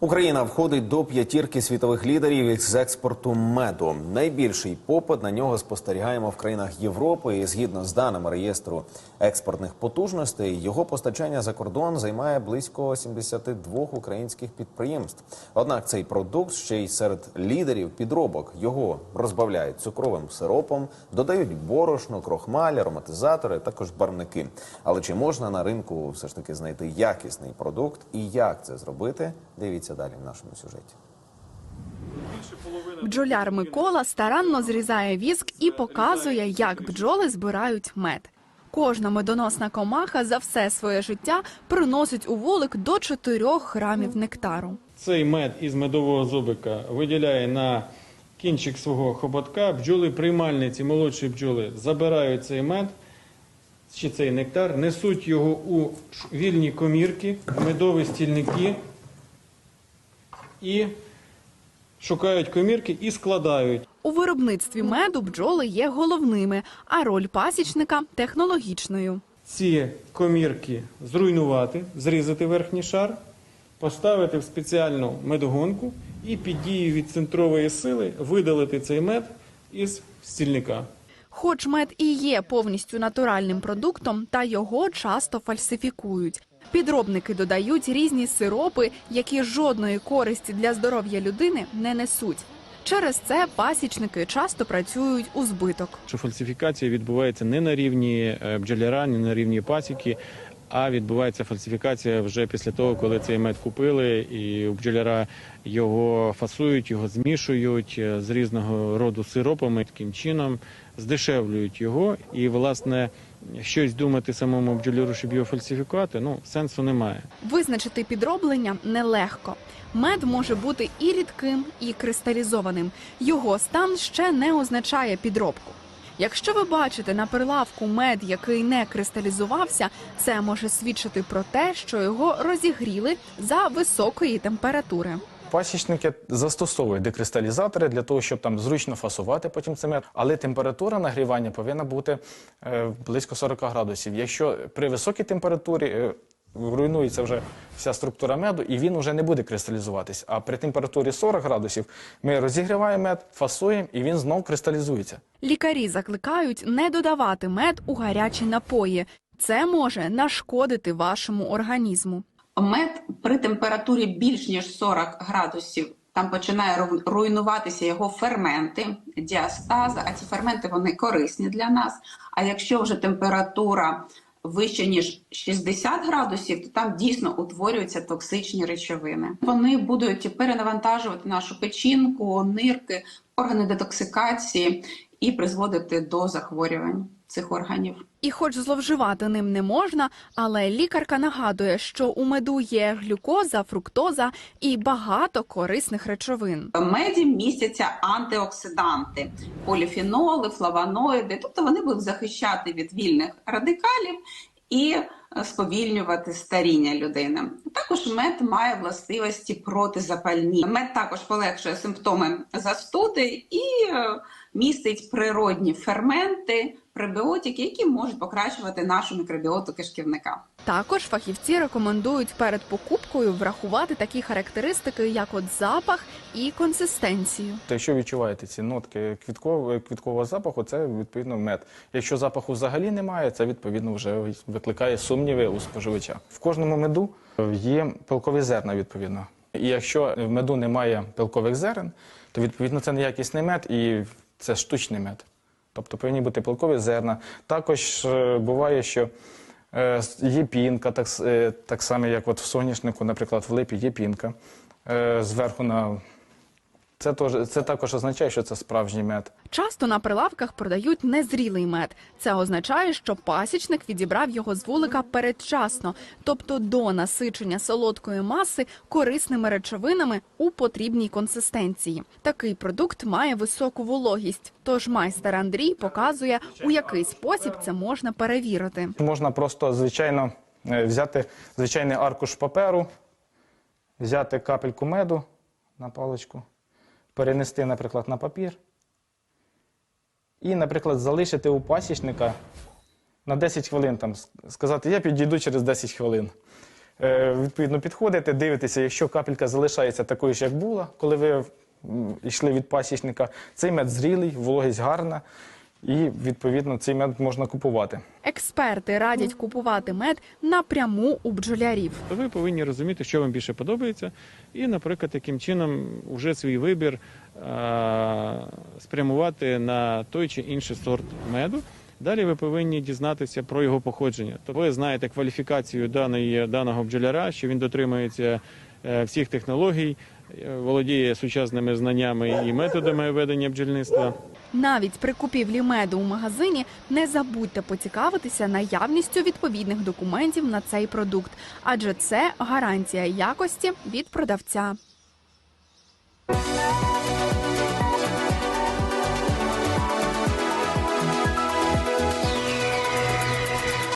Україна входить до п'ятірки світових лідерів із експорту меду. Найбільший попит на нього спостерігаємо в країнах Європи. І згідно з даними реєстру експортних потужностей, його постачання за кордон займає близько 72 українських підприємств. Однак цей продукт ще й серед лідерів підробок. Його розбавляють цукровим сиропом, додають борошно, крохмаль, ароматизатори, також барвники. Але чи можна на ринку все ж таки знайти якісний продукт і як це зробити? Дивіться далі в нашому сюжеті. Бджоляр Микола старанно зрізає віск і показує, як бджоли збирають мед. Кожна медоносна комаха за все своє життя приносить у вулик до 4 грамів нектару. Цей мед із медового зубика виділяє на кінчик свого хоботка. Бджоли приймальниці, молодші бджоли забирають цей мед чи цей нектар, несуть його у вільні комірки, медові стільники і шукають комірки і складають. У виробництві меду бджоли є головними, а роль пасічника технологічною. ці комірки зруйнувати, зрізати верхній шар, поставити в спеціальну медогонку і під дією від центрової сили видалити цей мед із стільника. Хоч мед і є повністю натуральним продуктом, та його часто фальсифікують. Підробники додають різні сиропи, які жодної користі для здоров'я людини не несуть. Через це пасічники часто працюють у збиток. Що фальсифікація відбувається не на рівні бджолярані, бджоляра, не на рівні пасіки, а відбувається фальсифікація вже після того, коли цей мед купили, і у бджоляра його фасують, його змішують е, з різного роду сиропами. Таким чином здешевлюють його. І, власне, щось думати самому бджоляру, щоб його фальсифікувати, ну сенсу немає. Визначити підроблення нелегко. Мед може бути і рідким, і кристалізованим. Його стан ще не означає підробку. Якщо ви бачите на прилавку мед, який не кристалізувався, це може свідчити про те, що його розігріли за високої температури. Пасічники застосовують декристалізатори для того, щоб там зручно фасувати потім цей мед, але температура нагрівання повинна бути е, близько 40 градусів. Якщо при високій температурі е, руйнується вже вся структура меду, і він вже не буде кристалізуватись. А при температурі 40 градусів ми розігріваємо мед, фасуємо, і він знов кристалізується. Лікарі закликають не додавати мед у гарячі напої. Це може нашкодити вашому організму. Мед при температурі більш ніж 40 градусів там починає руйнуватися його ферменти, діастаза, а ці ферменти вони корисні для нас. А якщо вже температура вища ніж 60 градусів, то там дійсно утворюються токсичні речовини. Вони будуть перенавантажувати нашу печінку, нирки, органи детоксикації і призводити до захворювань цих органів. І хоч зловживати ним не можна, але лікарка нагадує, що у меду є глюкоза, фруктоза і багато корисних речовин. В меді містяться антиоксиданти, поліфеноли, флавоноїди, тобто вони будуть захищати від вільних радикалів і сповільнювати старіння людини. Також мед має властивості протизапальні. Мед також полегшує симптоми застуди і е, містить природні ферменти, пребіотики, які можуть покращувати нашу мікробіоту кишківника. Також фахівці рекомендують перед покупкою врахувати такі характеристики, як от запах і консистенцію. То якщо відчуваєте ці нотки квіткового, квіткового запаху, це відповідно мед. Якщо запаху взагалі немає, це відповідно вже викликає сумніви у споживача. В кожному меду є пилкові зерна, відповідно. І якщо в меду немає пилкових зерен, то відповідно це неякісний мед і це штучний мед. Тобто повинні бути пилкові зерна. Також е, буває, що е, є пінка, так, е, так само, як от в соняшнику, наприклад, в липі є пінка зверху на це, теж, це також означає, що це справжній мед. Часто на прилавках продають незрілий мед. Це означає, що пасічник відібрав його з вулика передчасно, тобто до насичення солодкої маси корисними речовинами у потрібній консистенції. Такий продукт має високу вологість. Тож майстер Андрій показує, у який спосіб це можна перевірити. Можна просто звичайно е, взяти звичайний аркуш паперу, взяти капельку меду на паличку, перенести, наприклад, на папір. І, наприклад, залишити у пасічника на 10 хвилин, там, сказати, я підійду через 10 хвилин. Е, Відповідно, підходите, дивитеся, якщо капелька залишається такою ж, як була, коли ви йшли від пасічника, цей мед зрілий, вологість гарна, і відповідно цей мед можна купувати. Експерти радять купувати мед напряму у бджолярів. Ви повинні розуміти, що вам більше подобається, і, наприклад, таким чином вже свій вибір а, спрямувати на той чи інший сорт меду. Далі ви повинні дізнатися про його походження. Тобто ви знаєте кваліфікацію даної, даного бджоляра, що він дотримується е, всіх технологій, е, володіє сучасними знаннями і методами ведення бджільництва. Навіть при купівлі меду у магазині не забудьте поцікавитися наявністю відповідних документів на цей продукт, адже це гарантія якості від продавця.